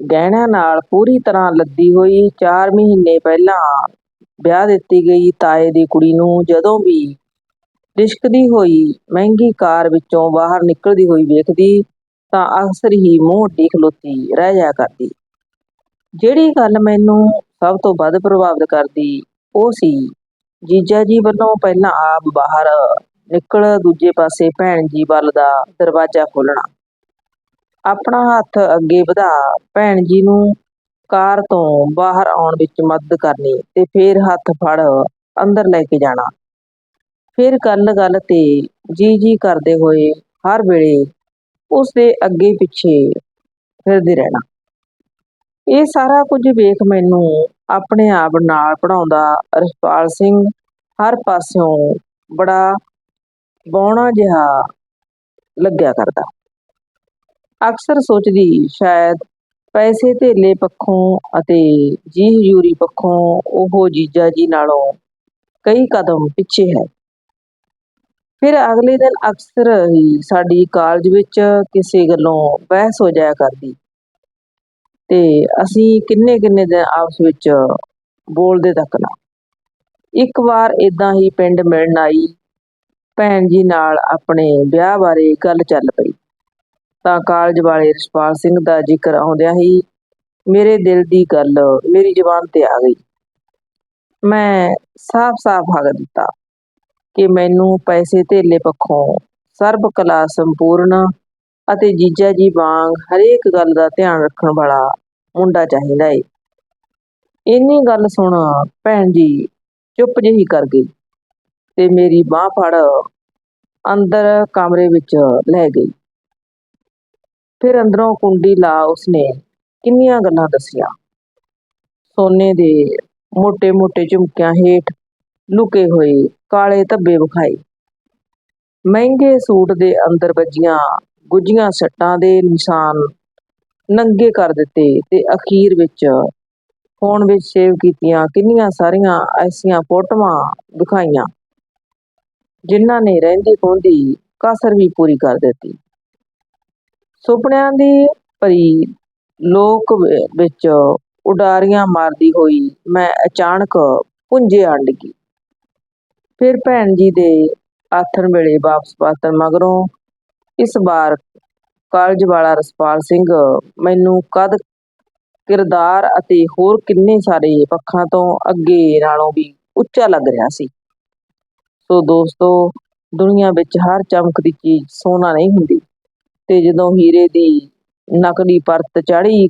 ਗਹਿਣਿਆਂ ਨਾਲ ਪੂਰੀ ਤਰ੍ਹਾਂ ਲੱਦੀ ਹੋਈ 4 ਮਹੀਨੇ ਪਹਿਲਾਂ ਵਿਆਹ ਦਿੱਤੀ ਗਈ ਤਾਏ ਦੀ ਕੁੜੀ ਨੂੰ ਜਦੋਂ ਵੀ ਲਿਸ਼ਕਦੀ ਹੋਈ ਮਹਿੰਗੀ ਕਾਰ ਵਿੱਚੋਂ ਬਾਹਰ ਨਿਕਲਦੀ ਹੋਈ ਵੇਖਦੀ ਤਾਂ ਅਕਸਰ ਹੀ ਮੂੰਹ ਅੱਡੀ ਖਲੋਤੀ ਰਹਿ ਜਾ ਕਰਦੀ। ਜਿਹੜੀ ਗੱਲ ਮੈਨੂੰ ਸਭ ਤੋਂ ਵੱਧ ਪ੍ਰਭਾਵਿਤ ਕਰਦੀ ਉਹ ਸੀ ਜੀਜਾ ਜੀ ਵੱਲੋਂ ਪਹਿਲਾਂ ਆਪ ਬਾਹਰ ਨਿਕਲ ਦੂਜੇ ਪਾਸੇ ਭੈਣ ਜੀ ਵੱਲ ਦਾ ਦਰਵਾਜ਼ਾ ਖੋਲ੍ਹਣਾ। ਆਪਣਾ ਹੱਥ ਅੱਗੇ ਵਧਾ, ਭੈਣ ਜੀ ਨੂੰ ਕਾਰ ਤੋਂ ਬਾਹਰ ਆਉਣ ਵਿੱਚ ਮਦਦ ਕਰਨੀ ਤੇ ਫਿਰ ਹੱਥ ਫੜ ਅੰਦਰ ਲੈ ਕੇ ਜਾਣਾ। ਫਿਰ ਗੱਲ ਗੱਲ ਤੇ ਜੀ ਜੀ ਕਰਦੇ ਹੋਏ ਹਰ ਵੇਲੇ ਉਸ ਦੇ ਅੱਗੇ ਪਿੱਛੇ ਫਿਰਦੇ ਰਹਿਣਾ। ਇਹ ਸਾਰਾ ਕੁਝ ਵੇਖ ਮੈਨੂੰ ਆਪਣੇ ਆਪ ਨਾਲ ਪੜਾਉਂਦਾ ਰਛਪਾਲ ਸਿੰਘ ਹਰ ਪਾਸਿਓਂ ਬੜਾ ਬੌਣਾ ਜਿਹਾ ਲੱਗਿਆ ਕਰਦਾ। ਅਕਸਰ ਸੋਚਦੀ, ਸ਼ਾਇਦ ਪੈਸੇ ਧੇਲੇ ਪੱਖੋਂ ਅਤੇ ਜੀ ਹਜ਼ੂਰੀ ਪੱਖੋਂ ਉਹ ਜੀਜਾ ਜੀ ਨਾਲੋਂ ਕਈ ਕਦਮ ਪਿੱਛੇ ਹੈ। ਫਿਰ ਅਗਲੇ ਦਿਨ ਅਕਸਰ ਹੀ ਸਾਡੀ ਕਾਲਜ ਵਿੱਚ ਕਿਸੇ ਗੱਲੋਂ ਬਹਿਸ ਹੋ ਜਾਇਆ ਕਰਦੀ ਤੇ ਅਸੀਂ ਕਿੰਨੇ ਕਿੰਨੇ ਦਿਨ ਆਪਸ ਵਿੱਚ ਬੋਲਦੇ ਤੱਕ ਨਾ ਇੱਕ ਵਾਰ ਇਦਾਂ ਹੀ ਪਿੰਡ ਮਿਲਣ ਆਈ, ਭੈਣ ਜੀ ਨਾਲ ਆਪਣੇ ਵਿਆਹ ਬਾਰੇ ਗੱਲ ਚੱਲ ਪਈ। ਤਾਂ ਕਾਲਜ ਵਾਲੇ ਰਸਪਾਲ ਸਿੰਘ ਦਾ ਜ਼ਿਕਰ ਆਉਂਦਿਆਂ ਹੀ ਮੇਰੇ ਦਿਲ ਦੀ ਗੱਲ, ਮੇਰੀ ਜ਼ੁਬਾਨ ਤੇ ਆ ਗਈ। ਮੈਂ ਸਾਫ਼-ਸਾਫ਼ ਹੱਕ ਦਿੱਤਾ ਕਿ ਮੈਨੂੰ ਪੈਸੇ ਧੇਲੇ ਪੱਖੋਂ ਸਰਬ ਕਲਾ ਸੰਪੂਰਨ ਅਤੇ ਜੀਜਾ ਜੀ ਵਾਂਗ ਹਰੇਕ ਗੱਲ ਦਾ ਧਿਆਨ ਰੱਖਣ ਵਾਲਾ ਮੁੰਡਾ ਚਾਹੀਦਾ ਏ। ਇੰਨੀ ਗੱਲ ਸੁਣ ਭੈਣ ਜੀ ਚੁੱਪ ਜਿਹੀ ਕਰ ਗਈ ਤੇ ਮੇਰੀ ਬਾਹ ਫੜ ਅੰਦਰ ਕਮਰੇ ਵਿੱਚ ਲੈ ਗਈ। ਫਿਰ ਅੰਦਰੋਂ ਕੁੰਡੀ ਲਾ ਉਸਨੇ ਕਿੰਨੀਆਂ ਗੱਲਾਂ ਦੱਸੀਆਂ। ਸੋਨੇ ਦੇ ਮੋਟੇ ਮੋਟੇ ਝੁਮਕਿਆਂ ਹੇਠ ਲੁਕੇ ਹੋਏ ਕਾਲੇ ਧੱਬੇ ਵਿਖਾਏ। ਮਹਿੰਗੇ ਸੂਟ ਦੇ ਅੰਦਰ ਵੱਜੀਆਂ ਗੁੱਜੀਆਂ ਸੱਟਾਂ ਦੇ ਨਿਸ਼ਾਨ ਨੰਗੇ ਕਰ ਦਿੱਤੇ ਤੇ ਅਖੀਰ ਵਿੱਚ ਫੋਨ ਵਿੱਚ ਸੇਵ ਕੀਤੀਆਂ ਕਿੰਨੀਆਂ ਸਾਰੀਆਂ ਐਸੀਆਂ ਫੋਟੋਆਂ ਦਿਖਾਈਆਂ ਜਿਨ੍ਹਾਂ ਨੇ ਰਹਿੰਦੀ ਖੁੰਦੀ ਕਸਰ ਵੀ ਪੂਰੀ ਕਰ ਦਿੱਤੀ। ਸੁਪਨਿਆਂ ਦੀ ਭਰੀ ਲੋਕ ਵਿੱਚ ਉਡਾਰੀਆਂ ਮਾਰਦੀ ਹੋਈ ਮੈਂ ਅਚਾਨਕ ਪੁੰਜੇ ਆ ਡਿੱਗੀ ਫਿਰ ਭੈਣ ਜੀ ਦੇ ਆਥਣ ਵੇਲੇ ਵਾਪਸ ਪਾਤਣ ਮਗਰੋਂ ਇਸ ਵਾਰ ਕਾਲਜ ਵਾਲਾ ਰਸਪਾਲ ਸਿੰਘ ਮੈਨੂੰ ਕਦ ਕਿਰਦਾਰ ਅਤੇ ਹੋਰ ਕਿੰਨੇ ਸਾਰੇ ਪੱਖਾਂ ਤੋਂ ਅੱਗੇ ਨਾਲੋਂ ਵੀ ਉੱਚਾ ਲੱਗ ਰਿਹਾ ਸੀ। ਸੋ ਦੋਸਤੋ, ਦੁਨੀਆ ਵਿੱਚ ਹਰ ਚਮਕਦੀ ਚੀਜ਼ ਸੋਨਾ ਨਹੀਂ ਹੁੰਦੀ। ਤੇ ਜਦੋਂ ਹੀਰੇ ਦੀ ਨਕਲੀ ਪਰਤ ਚੜ੍ਹੀ,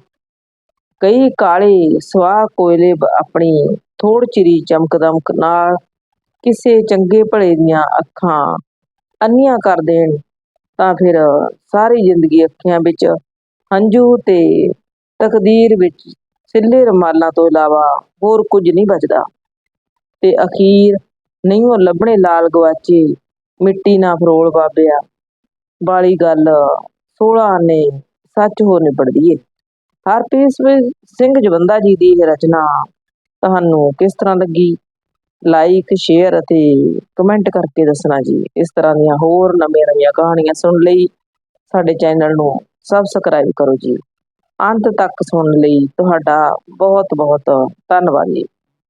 ਕਈ ਕਾਲੇ ਸਵਾਹ ਕੋਇਲੇ ਆਪਣੀ ਥੋੜ ਚਿਰੀ ਚਮਕਦਮਕ ਨਾਲ ਕਿਸੇ ਚੰਗੇ ਭਲੇ ਦੀਆਂ ਅੱਖਾਂ ਅੰਨੀਆਂ ਕਰ ਦੇਣ, ਤਾਂ ਫਿਰ ਸਾਰੀ ਜ਼ਿੰਦਗੀ ਅੱਖਾਂ ਵਿੱਚ ਹੰਝੂ ਤੇ ਤਕਦੀਰ ਵਿੱਚ ਸਿੱਲੇ ਰੁਮਾਲਾਂ ਤੋਂ ਇਲਾਵਾ ਹੋਰ ਕੁਝ ਨਹੀਂ ਬਚਦਾ। ਤੇ ਅਖੀਰ ਨਹੀਂ ਉਹ ਲੱਭਣੇ ਲਾਲ ਗਵਾਚੇ ਮਿੱਟੀ ਨਾ ਫਰੋਲ ਬਾਬਿਆ ਵਾਲੀ ਗੱਲ 16 ਨੇ ਸੱਚ ਹੋ ਨਿਬੜਦੀ ਏ। ਹਰਪ੍ਰੀਤ ਸਿੰਘ ਜਵੰਦਾ ਜੀ ਦੀ ਇਹ ਰਚਨਾ ਤੁਹਾਨੂੰ ਕਿਸ ਤਰ੍ਹਾਂ ਲੱਗੀ? ਲਾਈਕ ਸ਼ੇਅਰ ਅਤੇ ਕਮੈਂਟ ਕਰਕੇ ਦੱਸਣਾ ਜੀ। ਇਸ ਤਰ੍ਹਾਂ ਦੀਆਂ ਹੋਰ ਨਵੀਆਂ ਨਵੀਆਂ ਕਹਾਣੀਆਂ ਸੁਣਨ ਲਈ ਸਾਡੇ ਚੈਨਲ ਨੂੰ ਸਬਸਕ੍ਰਾਈਬ ਕਰੋ ਜੀ। ਅੰਤ ਤੱਕ ਸੁਣਨ ਲਈ ਤੁਹਾਡਾ ਬਹੁਤ ਬਹੁਤ ਧੰਨਵਾਦ ਜੀ।